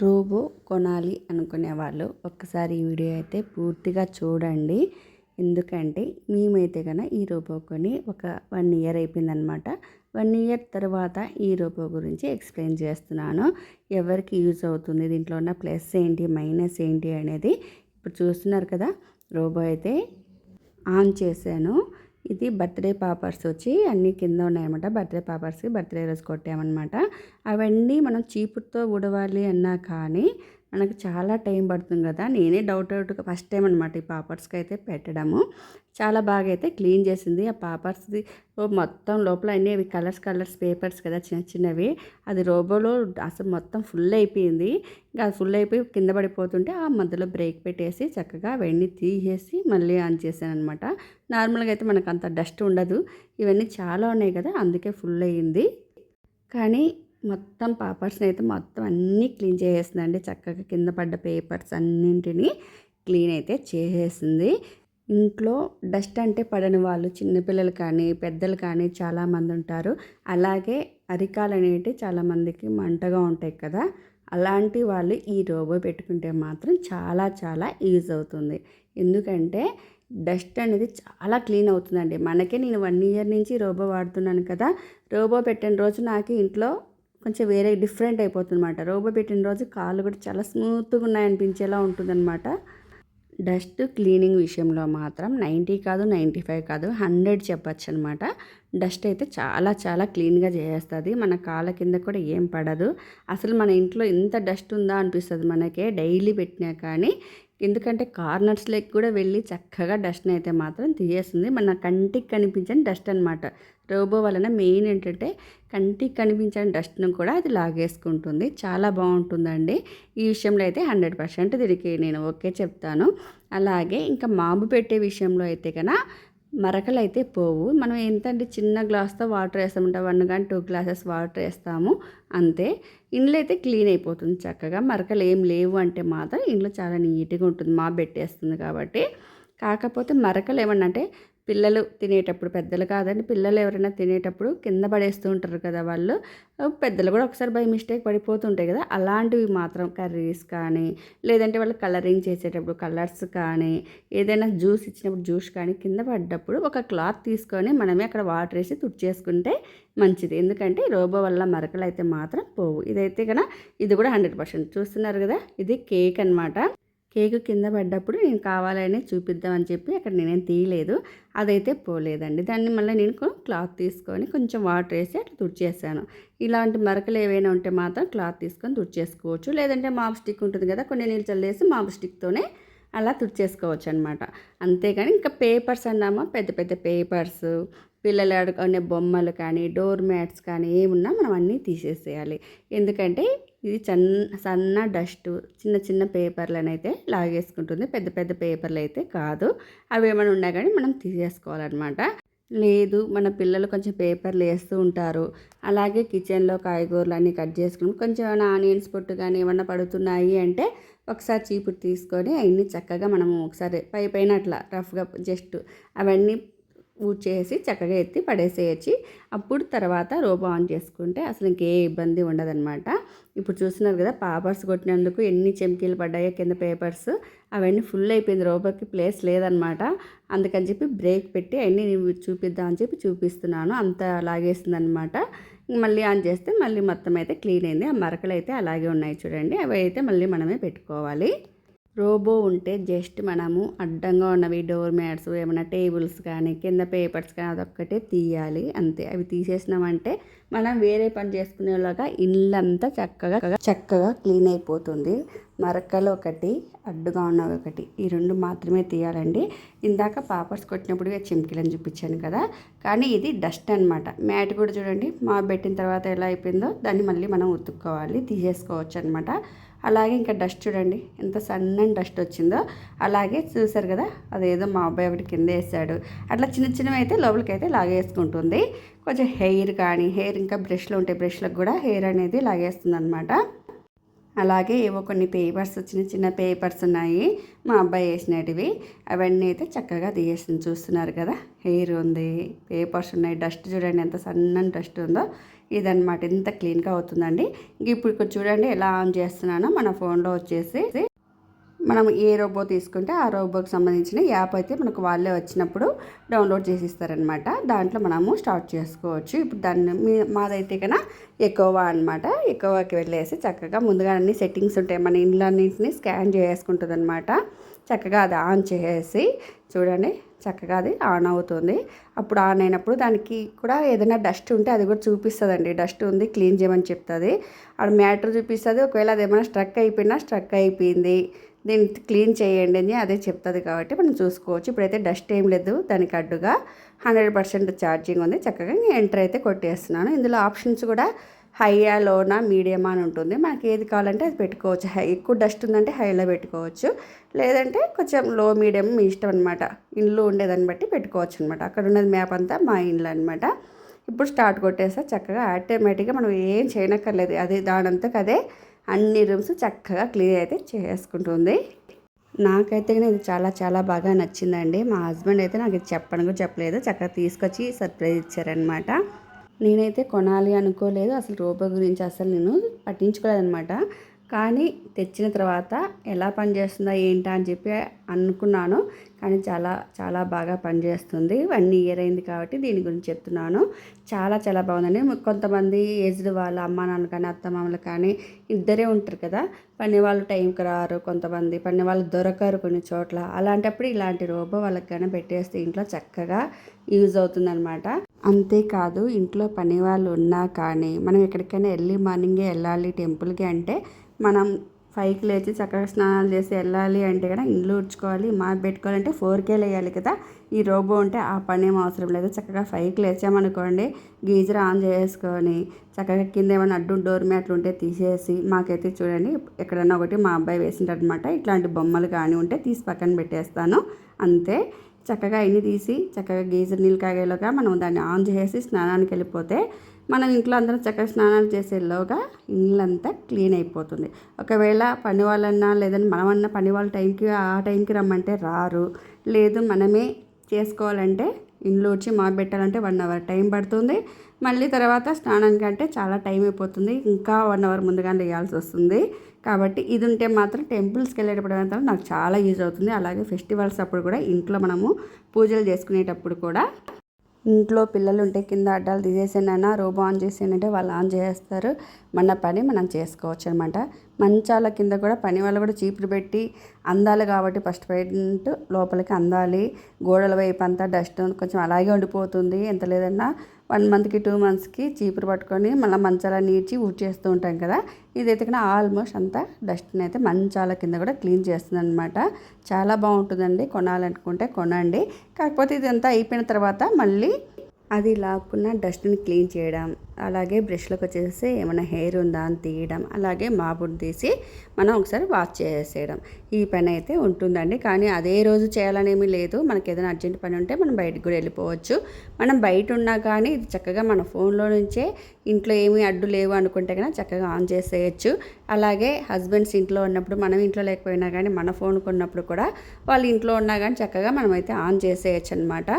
Robo కొనాలి అనుకునే వాళ్ళు ఒక్కసారి ఈ వీడియో అయితే పూర్తిగా చూడండి. ఎందుకంటే మేమైతే కనుక ఈ రోబో కొని ఒక వన్ ఇయర్ అయిపోయిందనమాట వన్ ఇయర్ తర్వాత ఈ రోబో గురించి ఎక్స్ప్లెయిన్ చేస్తున్నాను. ఎవరికి యూజ్ అవుతుంది దీంట్లో ఉన్న ప్లస్ ఏంటి మైనస్ ఏంటి అనేది ఇప్పుడు చూస్తున్నారు కదా. రోబో అయితే ఆన్ చేశాను. ఇది బర్త్డే పాపర్స్ వచ్చి అన్నీ కింద ఉన్నాయన్నమాట. బర్త్డే పాపర్స్కి బర్త్డే రోజు కొట్టామన్నమాట. అవన్నీ మనం చీపుతో ఉడవాలి అన్నా కానీ మనకు చాలా టైం పడుతుంది కదా నేనే డౌట్ డౌట్గా ఫస్ట్ టైం అనమాట ఈ పాపర్స్కి అయితే పెట్టడము. చాలా బాగా అయితే క్లీన్ చేసింది. ఆ పాపర్స్ది మొత్తం లోపల అన్ని అవి కలర్స్ కలర్స్ పేపర్స్ కదా చిన్న చిన్నవి. అది రోబోలో అసలు మొత్తం ఫుల్ అయిపోయింది. ఇంకా అది ఫుల్ అయిపోయి కింద పడిపోతుంటే ఆ మధ్యలో బ్రేక్ పెట్టేసి చక్కగా అవన్నీ తీసేసి మళ్ళీ ఆన్ చేశాను అనమాట నార్మల్గా అయితే మనకు అంత డస్ట్ ఉండదు. ఇవన్నీ చాలా ఉన్నాయి కదా అందుకే ఫుల్ అయ్యింది. కానీ మొత్తం పేపర్స్ని అయితే మొత్తం అన్నీ క్లీన్ చేసేసిందండి. చక్కగా కింద పడ్డ పేపర్స్ అన్నింటినీ క్లీన్ అయితే చేసేసింది. ఇంట్లో డస్ట్ అంటే పడని వాళ్ళు చిన్నపిల్లలు కానీ పెద్దలు కానీ చాలామంది ఉంటారు. అలాగే అరికాలు అనేవి చాలామందికి మంటగా ఉంటాయి కదా. అలాంటి వాళ్ళు ఈ రోబో పెట్టుకుంటే మాత్రం చాలా చాలా యూజ్ అవుతుంది. ఎందుకంటే డస్ట్ అనేది చాలా క్లీన్ అవుతుందండి. మనకే నేను వన్ ఇయర్ నుంచి రోబో వాడుతున్నాను కదా. రోబో పెట్టిన రోజు నాకు ఇంట్లో కొంచెం వేరే డిఫరెంట్ అయిపోతుంది అనమాట రోబో పెట్టిన రోజు కాళ్ళు కూడా చాలా స్మూత్గా ఉన్నాయనిపించేలా ఉంటుందన్నమాట. డస్ట్ క్లీనింగ్ విషయంలో మాత్రం నైంటీ కాదు నైంటీ ఫైవ్ కాదు హండ్రెడ్ చెప్పచ్చు అనమాట డస్ట్ అయితే చాలా చాలా క్లీన్గా చేసేస్తుంది. మన కాళ్ళ కింద కూడా ఏం పడదు. అసలు మన ఇంట్లో ఎంత డస్ట్ ఉందా అనిపిస్తుంది మనకే. డైలీ పెట్టినా కానీ ఎందుకంటే కార్నర్స్లోకి కూడా వెళ్ళి చక్కగా డస్ట్ని అయితే మాత్రం తీయేస్తుంది మన కంటికి కనిపించని డస్ట్ అనమాట రోబో వలన మెయిన్ ఏంటంటే కంటికి కనిపించని డస్ట్ను కూడా అది లాగేసుకుంటుంది. చాలా బాగుంటుందండి. ఈ విషయంలో అయితే హండ్రెడ్ పర్సెంట్ దీనికి నేను ఓకే చెప్తాను. అలాగే ఇంకా మాబు పెట్టే విషయంలో అయితే కన మరకలు అయితే పోవు. మనం ఎంతంటే చిన్న గ్లాస్తో వాటర్ వేస్తామంటే వన్ కానీ టూ గ్లాసెస్ వాటర్ వేస్తాము. అంతే. ఇండ్లు అయితే క్లీన్ అయిపోతుంది చక్కగా. మరకలు ఏం లేవు అంటే మాత్రం ఇండ్లు చాలా నీట్గా ఉంటుంది. మా పెట్టేస్తుంది కాబట్టి. కాకపోతే మరకలు ఏమన్నా అంటే పిల్లలు తినేటప్పుడు పెద్దలు కాదండి పిల్లలు ఎవరైనా తినేటప్పుడు కింద పడేస్తూ ఉంటారు కదా వాళ్ళు పెద్దలు కూడా ఒకసారి బై మిస్టేక్ పడిపోతుంటాయి కదా అలాంటివి మాత్రం కర్రీస్ కానీ లేదంటే వాళ్ళు కలరింగ్ చేసేటప్పుడు కలర్స్ కానీ ఏదైనా జ్యూస్ ఇచ్చినప్పుడు జ్యూస్ కానీ కింద పడ్డప్పుడు ఒక క్లాత్ తీసుకొని మనమే అక్కడ వాటర్ వేసి తుడిచేసుకుంటే మంచిది. ఎందుకంటే రోబో వల్ల మరకలు అయితే మాత్రం పోవు. ఇదైతే కదా ఇది కూడా హండ్రెడ్ పర్సెంట్ చూస్తున్నారు కదా ఇది కేక్ అనమాట కేక్ కింద పడ్డప్పుడు నేను కావాలని చూపిద్దామని చెప్పి అక్కడ నేనేం తీయలేదు. అదైతే పోలేదండి. దాన్ని మళ్ళీ నేను క్లాత్ తీసుకొని కొంచెం వాటర్ వేసి అట్లా తుడిచేసాను. ఇలాంటి మరకలు ఏవైనా ఉంటే మాత్రం క్లాత్ తీసుకొని తుడిచేసుకోవచ్చు. లేదంటే మాప్ స్టిక్ ఉంటుంది కదా కొన్ని నీళ్ళు చల్లేసి మాప్ స్టిక్తోనే అలా తుడిచేసుకోవచ్చు అనమాట అంతేగాని ఇంకా పేపర్స్ అన్నామా పెద్ద పెద్ద పేపర్స్ పిల్లలు ఆడుకునే బొమ్మలు కానీ డోర్ మ్యాట్స్ కానీ ఏమున్నా మనం అన్నీ తీసేసేయాలి. ఎందుకంటే ఇది చన్న సన్న డస్ట్ చిన్న చిన్న పేపర్లను అయితే లాగేసుకుంటుంది. పెద్ద పెద్ద పేపర్లు అయితే కాదు. అవి ఏమైనా ఉన్నా కానీ మనం తీసేసుకోవాలన్నమాట. లేదు మన పిల్లలు కొంచెం పేపర్లు వేస్తూ ఉంటారు. అలాగే కిచెన్లో కాయగూరలు అన్నీ కట్ చేసుకుని కొంచెం ఏమైనా ఆనియన్స్ పొట్టు కానీ ఏమన్నా పడుతున్నాయి అంటే ఒకసారి చీపురు తీసుకొని అవన్నీ చక్కగా మనము ఒకసారి పై పైన అట్లా రఫ్గా జస్ట్ అవన్నీ ఊడ్చేసి చక్కగా ఎత్తి పడేసేయచ్చు. అప్పుడు తర్వాత రోబో ఆన్ చేసుకుంటే అసలు ఇంకే ఇబ్బంది ఉండదన్నమాట. ఇప్పుడు చూస్తున్నారు కదా పేపర్స్ కొట్టినందుకు ఎన్ని చెమ్కీలు పడ్డాయో కింద పేపర్స్. అవన్నీ ఫుల్ అయిపోయింది రోబోకి ప్లేస్ లేదనమాట అందుకని చెప్పి బ్రేక్ పెట్టి అవన్నీ చూపిద్దామని చెప్పి చూపిస్తున్నాను. అంత లాగేస్తుంది అనమాట మళ్ళీ ఆన్ చేస్తే మళ్ళీ మొత్తం అయితే క్లీన్ అయింది. ఆ మరకలు అయితే అలాగే ఉన్నాయి చూడండి. అవి అయితే మళ్ళీ మనమే పెట్టుకోవాలి. రోబో ఉంటే జస్ట్ మనము అడ్డంగా ఉన్నవి డోర్ మ్యాట్స్ ఏమైనా టేబుల్స్ కానీ కింద పేపర్స్ కానీ అదొక్కటే తీయాలి. అంతే. అవి తీసేసినామంటే మనం వేరే పని చేసుకునేలాగా ఇల్లంతా చక్కగా చక్కగా క్లీన్ అయిపోతుంది. మరకలు ఒకటి అడ్డుగా ఉన్నవి ఒకటి ఈ రెండు మాత్రమే తీయాలండి. ఇందాక పాపర్స్ కొట్టినప్పుడు చిమ్కిలని చూపించాను కదా. కానీ ఇది డస్ట్ అనమాట మ్యాట్ కూడా చూడండి మా పెట్టిన తర్వాత ఎలా అయిపోయిందో దాన్ని మళ్ళీ మనం ఉతుక్కోవాలి తీసేసుకోవచ్చు అనమాట అలాగే ఇంకా డస్ట్ చూడండి ఎంత సన్నని డస్ట్ వచ్చిందో. అలాగే చూసారు కదా అదేదో మా అబ్బాయి ఒకటి కింద వేసాడు. అట్లా చిన్న చిన్నవి అయితే లోపలికి అయితే లాగేసుకుంటుంది. కొంచెం హెయిర్ కానీ హెయిర్ ఇంకా బ్రష్లు ఉంటాయి బ్రష్లకు కూడా హెయిర్ అనేది లాగేస్తుంది అనమాట అలాగే ఏవో కొన్ని పేపర్స్ చిన్న చిన్న పేపర్స్ ఉన్నాయి. మా అబ్బాయి వేసినటివి. అవన్నీ అయితే చక్కగా తీసేసింది. చూస్తున్నారు కదా? హెయిర్ ఉంది. పేపర్స్ ఉన్నాయి. డస్ట్ చూడండి ఎంత సన్నని డస్ట్ ఉందో. ఇదనమాట ఇంత క్లీన్గా అవుతుందండి. ఇంక ఇప్పుడు ఇక్కడ చూడండి ఎలా ఆన్ చేస్తున్నానో. మన ఫోన్లో వచ్చేసి మనం ఏ రోబో తీసుకుంటే ఆ రోబోకి సంబంధించిన యాప్ అయితే మనకు వాళ్ళే వచ్చినప్పుడు డౌన్లోడ్ చేసి ఇస్తారనమాట దాంట్లో మనము స్టార్ట్ చేసుకోవచ్చు. ఇప్పుడు దాన్ని మీ మాదైతే కన్నా ఎక్కువ అనమాట ఎక్కువకి వెళ్ళేసి చక్కగా ముందుగా అన్ని సెట్టింగ్స్ ఉంటాయి. మన ఇండ్లన్నింటినీ స్కాన్ చేసుకుంటుంది అనమాట చక్కగా అది ఆన్ చేసి చూడండి చక్కగా అది ఆన్ అవుతుంది. అప్పుడు ఆన్ అయినప్పుడు దానికి కూడా ఏదైనా డస్ట్ ఉంటే అది కూడా చూపిస్తుందండి. డస్ట్ ఉంది క్లీన్ చేయమని చెప్తుంది. ఆడ మ్యాటర్ చూపిస్తుంది. ఒకవేళ అది ఏమైనా స్ట్రక్ అయిపోయినా స్ట్రక్ అయిపోయింది. దీన్ని క్లీన్ చేయండి అని అదే చెప్తుంది కాబట్టి మనం చూసుకోవచ్చు. ఇప్పుడైతే డస్ట్ ఏం లేదు దానికి అడ్డుగా హండ్రెడ్ పర్సెంట్ ఛార్జింగ్ ఉంది. చక్కగా ఎంటర్ అయితే కొట్టేస్తున్నాను. ఇందులో ఆప్షన్స్ కూడా హైయా లోనా మీడియమా అని ఉంటుంది. మనకి ఏది కావాలంటే అది పెట్టుకోవచ్చు. హై ఎక్కువ డస్ట్ ఉందంటే హైలో పెట్టుకోవచ్చు. లేదంటే కొంచెం లో మీడియం మీ ఇష్టం అనమాట ఇండ్లు ఉండేదాన్ని బట్టి పెట్టుకోవచ్చు అనమాట అక్కడ ఉన్నది మ్యాప్ అంతా మా ఇండ్లు అనమాట ఇప్పుడు స్టార్ట్ కొట్టేస్తే. చక్కగా ఆటోమేటిక్గా మనం ఏం చేయనక్కర్లేదు. అది దానంతకు అదే అన్ని రూమ్స్ చక్కగా క్లీన్ అయితే చేసుకుంటుంది. నాకైతే ఇది చాలా చాలా బాగా నచ్చిందండి. మా హస్బెండ్ అయితే నాకు ఇది చెప్పను కూడా చెప్పలేదు. చక్కగా తీసుకొచ్చి సర్ప్రైజ్ ఇచ్చారనమాట నేనైతే కొనాలి అనుకోలేదు. అసలు రోబో గురించి అసలు నేను పట్టించుకోలేదనమాట కానీ తెచ్చిన తర్వాత ఎలా పనిచేస్తుందా ఏంటా అని చెప్పి అనుకున్నాను. కానీ చాలా చాలా బాగా పనిచేస్తుంది. వన్ ఇయర్ అయింది కాబట్టి దీని గురించి చెప్తున్నాను. చాలా చాలా బాగుందండి. కొంతమంది ఏజ్డ్ వాళ్ళ అమ్మ నాన్న కానీ అత్తమామలు కానీ ఇద్దరే ఉంటారు కదా. పని వాళ్ళు టైంకి రారు కొంతమంది. పని వాళ్ళు దొరకరు కొన్ని చోట్ల. అలాంటప్పుడు ఇలాంటి రోబో వాళ్ళకి కానీ పెట్టేస్తే ఇంట్లో చక్కగా యూజ్ అవుతుందన్నమాట. అంతేకాదు ఇంట్లో పని వాళ్ళు ఉన్నా కానీ మనం ఎక్కడికైనా ఎర్లీ మార్నింగే వెళ్ళాలి టెంపుల్కి అంటే మనం ఫైవ్కి లేచి చక్కగా స్నానాలు చేసి వెళ్ళాలి అంటే కూడా ఇండ్లు ఉడ్చుకోవాలి మా పెట్టుకోవాలంటే ఫోర్కే లేయాలి కదా. ఈ రోబో ఉంటే ఆ పని ఏం అవసరం లేదు. చక్కగా ఫైవ్కి లేచామనుకోండి గీజర్ ఆన్ చేసుకొని చక్కగా కింద ఏమైనా అడ్డు డోర్ మ్యాట్లు ఉంటే తీసేసి మాకైతే చూడండి ఎక్కడన్నా ఒకటి మా అబ్బాయి వేసింటారనమాట ఇట్లాంటి బొమ్మలు కానీ ఉంటే తీసి పక్కన పెట్టేస్తాను. అంతే. చక్కగా అన్ని తీసి చక్కగా గీజర్ నీళ్ళు కాగేలోగా మనం దాన్ని ఆన్ చేసి స్నానానికి వెళ్ళిపోతే మనం ఇంట్లో అందరం చక్కగా స్నానాలు చేసేలోగా ఇల్లంతా క్లీన్ అయిపోతుంది. ఒకవేళ పని వాళ్ళన్నా లేదంటే మనమన్నా పని వాళ్ళ టైంకి ఆ టైంకి రమ్మంటే రారు. లేదు మనమే చేసుకోవాలంటే ఇంట్లో వచ్చి మా పెట్టాలంటే వన్ అవర్ టైం పడుతుంది. మళ్ళీ తర్వాత స్నానానికి అంటే చాలా టైం అయిపోతుంది. ఇంకా వన్ అవర్ ముందుగానే వేయాల్సి వస్తుంది. కాబట్టి ఇది ఉంటే మాత్రం టెంపుల్స్కి వెళ్ళేటప్పుడు మాత్రం నాకు చాలా యూజ్ అవుతుంది. అలాగే ఫెస్టివల్స్ అప్పుడు కూడా ఇంట్లో మనము పూజలు చేసుకునేటప్పుడు కూడా ఇంట్లో పిల్లలు ఉంటే కింద అడ్డాలు తీసేసానన్నా రోబో ఆన్ చేసానంటే వాళ్ళు ఆన్ చేస్తారు. మన పని మనం చేసుకోవచ్చు అనమాట మంచాల కింద కూడా పని వాళ్ళు కూడా చీపురు పెట్టి అందాలి కాబట్టి ఫస్ట్ పెయింట్ లోపలికి అందాలి. గోడల వైపు అంతా డస్ట్ కొంచెం అలాగే ఉండిపోతుంది. ఎంత లేదన్నా వన్ మంత్కి టూ మంత్స్కి చీపురు పట్టుకొని మళ్ళీ మంచాల నీడ్చి ఊడ్ చేస్తూ ఉంటాం కదా. ఇది కూడా ఆల్మోస్ట్ అంతా డస్ట్ని అయితే మంచాల కింద కూడా క్లీన్ చేస్తుంది అనమాట చాలా బాగుంటుందండి. కొనాలనుకుంటే కొనండి. కాకపోతే ఇదంతా అయిపోయిన తర్వాత మళ్ళీ అది లాక్కున్న డస్ట్ని క్లీన్ చేయడం అలాగే బ్రష్లకు వచ్చేసి ఏమైనా హెయిర్ ఉందా అని తీయడం అలాగే మాపుడు తీసి మనం ఒకసారి వాష్ చేసేయడం. ఈ పని అయితే ఉంటుందండి. కానీ అదే రోజు చేయాలనేమి లేదు. మనకి ఏదైనా అర్జెంట్ పని ఉంటే మనం బయటకు కూడా వెళ్ళిపోవచ్చు. మనం బయట ఉన్నా కానీ ఇది చక్కగా మన ఫోన్లో నుంచే ఇంట్లో ఏమీ అడ్డు లేవు అనుకుంటే కన్నా చక్కగా ఆన్ చేసేయచ్చు. అలాగే హస్బెండ్స్ ఇంట్లో ఉన్నప్పుడు మనం ఇంట్లో లేకపోయినా కానీ మన ఫోన్ కొన్నప్పుడు కూడా వాళ్ళు ఇంట్లో ఉన్నా కానీ చక్కగా మనమైతే ఆన్ చేసేయచ్చు అనమాట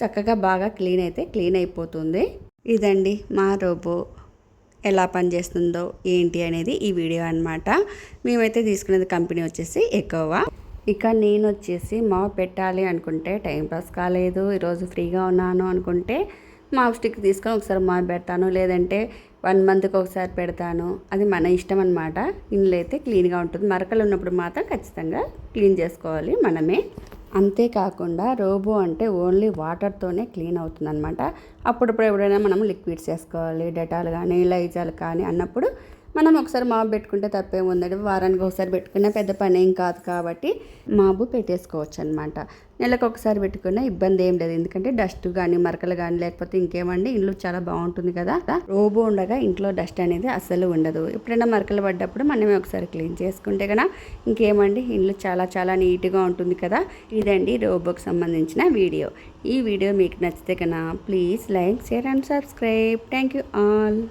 చక్కగా బాగా క్లీన్ అయితే క్లీన్ అయిపోతుంది. ఇదండి మా రోబో ఎలా పనిచేస్తుందో ఏంటి అనేది ఈ వీడియో అనమాట మేమైతే తీసుకునేది కంపెనీ వచ్చేసి ఎక్కువ ఇక నేను వచ్చేసి మా పెట్టాలి అనుకుంటే టైంపాస్ కాలేదు ఈరోజు ఫ్రీగా ఉన్నాను అనుకుంటే మా స్టిక్ తీసుకొని ఒకసారి మా పెడతాను లేదంటే వన్ మంత్కి ఒకసారి పెడతాను. అది మన ఇష్టం అనమాట ఇంట్లో అయితే క్లీన్గా ఉంటుంది. మరకలు ఉన్నప్పుడు మాత్రం ఖచ్చితంగా క్లీన్ చేసుకోవాలి మనమే. అంతేకాకుండా రోబో అంటే ఓన్లీ వాటర్తోనే క్లీన్ అవుతుందన్నమాట. అప్పుడప్పుడు ఎప్పుడైనా మనం లిక్విడ్స్ వేసుకోవాలి డెటాల్ కానీ లైజాల్ కానీ అన్నప్పుడు మనం ఒకసారి మాబు పెట్టుకుంటే తప్పేముందండి? వారానికి ఒకసారి పెట్టుకున్న పెద్ద పని ఏం కాదు కాబట్టి మాబు పెట్టేసుకోవచ్చు అనమాట నెలకు ఒకసారి పెట్టుకున్న ఇబ్బంది ఏం లేదు. ఎందుకంటే డస్ట్ కానీ మరకలు కానీ లేకపోతే ఇంకేమండి? ఇల్లు చాలా బాగుంటుంది కదా. రోబో ఉండగా ఇంట్లో డస్ట్ అనేది అస్సలు ఉండదు. ఎప్పుడైనా మరకలు పడ్డప్పుడు మనమే ఒకసారి క్లీన్ చేసుకుంటే కదా ఇంకేమండి? ఇల్లు చాలా చాలా నీట్గా ఉంటుంది కదా. ఇదండి రోబోకి సంబంధించిన వీడియో. ఈ వీడియో మీకు నచ్చితే కన్నా please like share and subscribe. Thank you all.